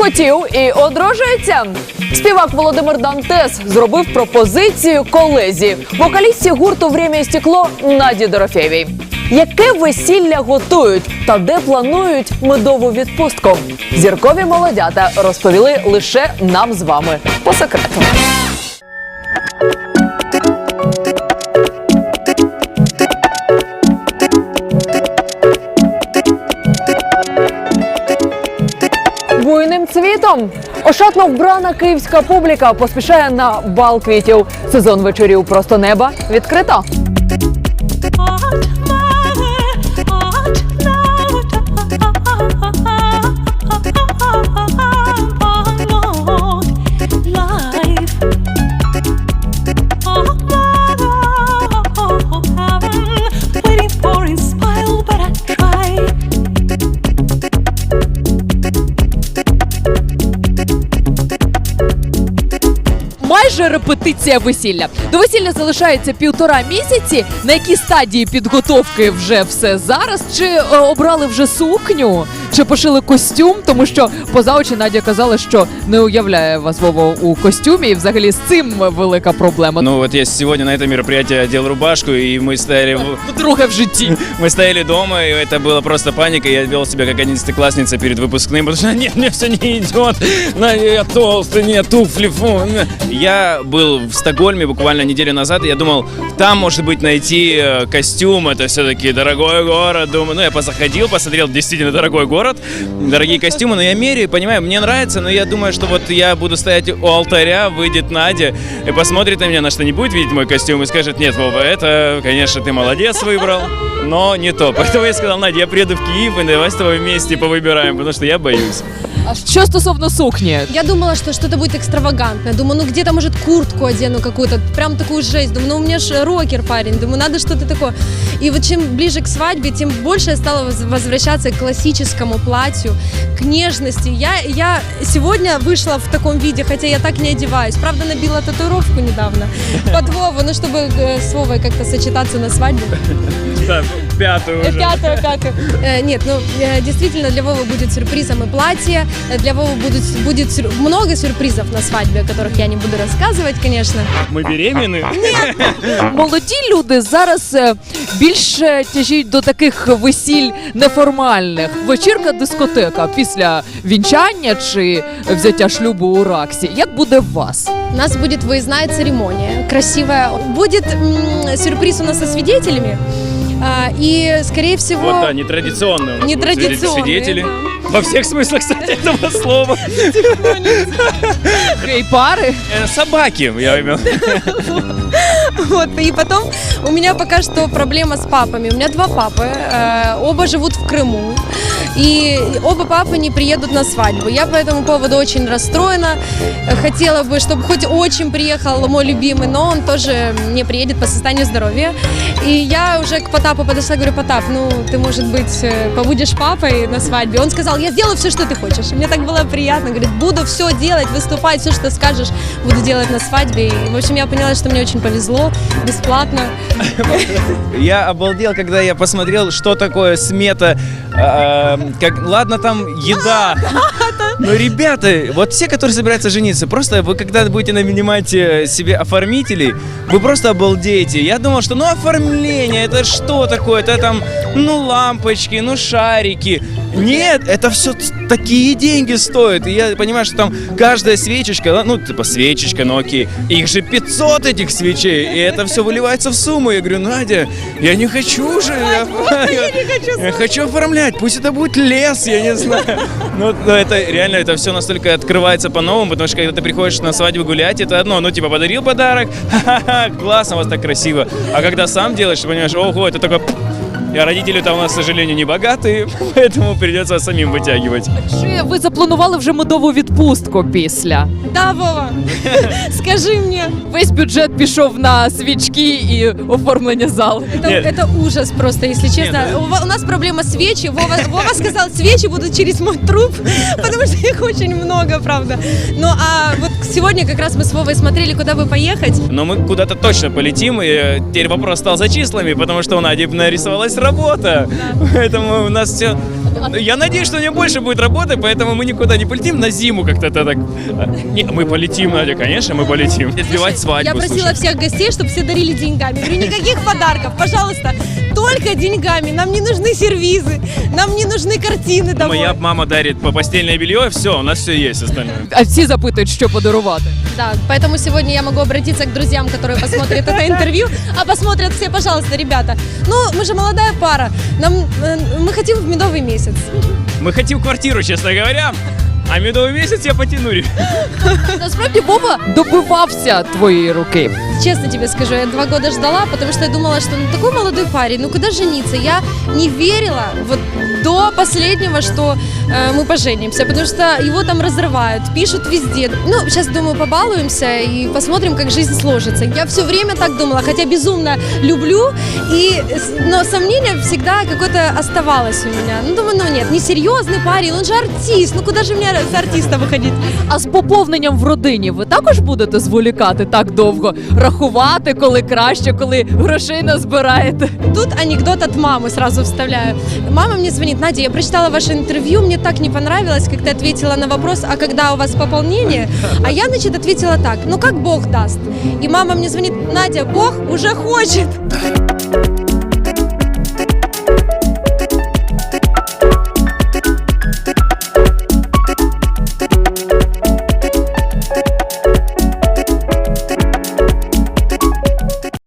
Схотів і одружується. Співак Володимир Дантес зробив пропозицію колезі, вокалістці гурту «Время і стекло» Наді Дорофєвій. Яке весілля готують та де планують медову відпустку? Зіркові молодята розповіли лише нам з вами по секрету. Буйним цвітом ошатно вбрана київська публіка поспішає на бал квітів. Сезон вечорів просто неба відкрито. put репетиція весілля. До весілля залишається півтора місяці. На якій стадії підготовки вже все зараз? Чи е, обрали вже сукню? Чи пошили костюм? Тому що поза очі Надя казала, що не уявляє вас Вова у костюмі, і взагалі з цим велика проблема. Ну вот я сегодня на это мероприятие одел рубашку, и мы стояли, в- друге в житті. мы стояли дома, и это была просто паника. Я вел себя как одиннадцатиклассница перед выпускным, потому что нет, мне все не идет. На, я толстый, нет, туфли, фу. на». Я был в Стокгольме буквально неделю назад, и я думал, там, может быть, найти э, костюм, это все-таки дорогой город. Думаю, ну, я позаходил, посмотрел, действительно дорогой город, дорогие костюмы, но я меряю, понимаю, мне нравится, но я думаю, что вот я буду стоять у алтаря, выйдет Надя и посмотрит на меня, на что не будет видеть мой костюм и скажет, нет, Вова, это, конечно, ты молодец выбрал, но не то. Поэтому я сказал, Надя, я приеду в Киев, и давай с тобой вместе повыбираем, потому что я боюсь. А що стосовно сукні? Я думала, что что-то будет экстравагантное. Думаю, ну где-то, может, куртку одену какую-то, прям такую жесть. Думаю, ну у меня же рокер парень. Думаю, надо что-то такое. И вот чем ближе к свадьбе, тем больше я стала воз- возвращаться к классическому платью, к нежности. Я, я сегодня вышла в таком виде, хотя я так не одеваюсь. Правда, набила татуировку недавно под Вову, ну чтобы э, с Вовой как-то сочетаться на свадьбе. Да, пятую Э, Пятое как? Э, Нет, ну э, действительно для Вовы будет сюрпризом и платье. Э, Для Вовы будет, будет сюр- много сюрпризов на свадьбе, о которых я не буду рассказывать, конечно. Мы беременны? Молоді люди зараз е, більше тяжіть до таких весіль неформальних. Вечірка дискотека після вінчання чи взяття шлюбу у Раксі. Як буде у вас? У нас будет выездная церемония, красивая. Будет м, сюрприз у нас со свидетелями. А, И, скорее всего... Вот, да, нетрадиционно. у нас Нетрадиционные, Свидетели. Во всех смыслах, кстати, этого слова. Гей-пари? Э, Собаки, я имел. Вот, и потом у меня пока что проблема с папами. У меня два папы, э, оба живут в Крыму. И оба папы не приедут на свадьбу. Я по этому поводу очень расстроена. Хотела бы, чтобы хоть очень приехал мой любимый, но он тоже не приедет по состоянию здоровья. И я уже к Потапу подошла, говорю, Потап, ну ты, может быть, э, побудешь папой на свадьбе. Он сказал, я сделаю все, что ты хочешь. Мне так было приятно. Говорит, буду все делать, выступать, все, что скажешь, буду делать на свадьбе. И, в общем, я поняла, что мне очень повезло, бесплатно. Я обалдел, когда я посмотрел, что такое смета. э, как, ладно, там еда. Но, ребята, вот все, которые собираются жениться, просто вы когда будете нанимать э, себе оформителей, вы просто обалдеете. Я думал, что ну оформление, это что такое? Это там, ну лампочки, ну шарики. Нет, это все такие деньги стоит. И я понимаю, что там каждая свечечка, ну, типа свечечка, ну окей, их же 500 этих свечей, и это все выливается в сумму. Я говорю, Надя, я не хочу же. Я, я хочу оформлять, пусть это будет лес, я не знаю. Ну, ну, это реально, это все настолько открывается по-новому, потому что когда ты приходишь на свадьбу гулять, это одно, ну, типа, подарил подарок, ха-ха-ха, классно, у вас так красиво. А когда сам делаешь, ты понимаешь, ого, это такое... А родители-то у нас, к сожалению, не богатые, поэтому придется самим вытягивать. Чи ви запланували вже медову відпустку після? Да, Вова, скажи мне. Весь бюджет пішов на свічки і оформлення залу. Это, Нет. это ужас просто, если честно. Нет, ну- У, ва- у нас проблема свечи. Вова, Вова сказал, свечи будут через мой труп, потому что их очень много, правда. Ну а вот сегодня как раз мы с Вовой смотрели, куда бы поехать. Но мы куда-то точно полетим, и э, теперь вопрос стал за числами, потому что у Нади нарисовалась работа. Поэтому у нас все... Я надеюсь, что у нее больше будет работы, поэтому мы никуда не полетим на зиму как-то так. Не, мы полетим, Надя, конечно, мы полетим. Сбивать свадьбу. Я просила слушай. всех гостей, чтобы все дарили деньгами. Никаких подарков, пожалуйста, только деньгами. Нам не нужны сервизы, нам не нужны картины домой. Моя мама дарит по постельное белье, все, у нас все есть остальное. А всі запитують, що подарувати. Да, поэтому сегодня я могу обратиться к друзьям, которые посмотрят это интервью, а посмотрят все, пожалуйста, ребята. Ну, мы же молодая пара, нам, э, мы хотим в медовый месяц. Мы хотим квартиру, честно говоря. А медовый месяц я потяну. Насправді Вова добивався твоєї руки. Честно тебе скажу, я два года ждала, потому что я думала, что ну такой молодой парень, ну куда жениться? Я не верила вот до последнего, что э, мы поженимся, потому что его там разрывают, пишут везде. Ну, сейчас, думаю, побалуемся и посмотрим, как жизнь сложится. Я все время так думала, хотя безумно люблю, и, с- но сомнение всегда какое-то оставалось у меня. Ну, думаю, ну нет, несерьезный парень, он же артист, ну куда же мне за артиста выходить? А з поповненням в родині ви також будете зволікати так довго, рахувати, коли краще, коли грошей назбираєте. Тут анекдот от мамы сразу вставляю. Мама мне звонит, Надя, я прочитала ваше интервью, мне так не понравилось, как ты ответила на вопрос, а когда у вас пополнение? А я, значит, ответила так, ну как Бог даст. И мама мне звонит, Надя, Бог уже хочет.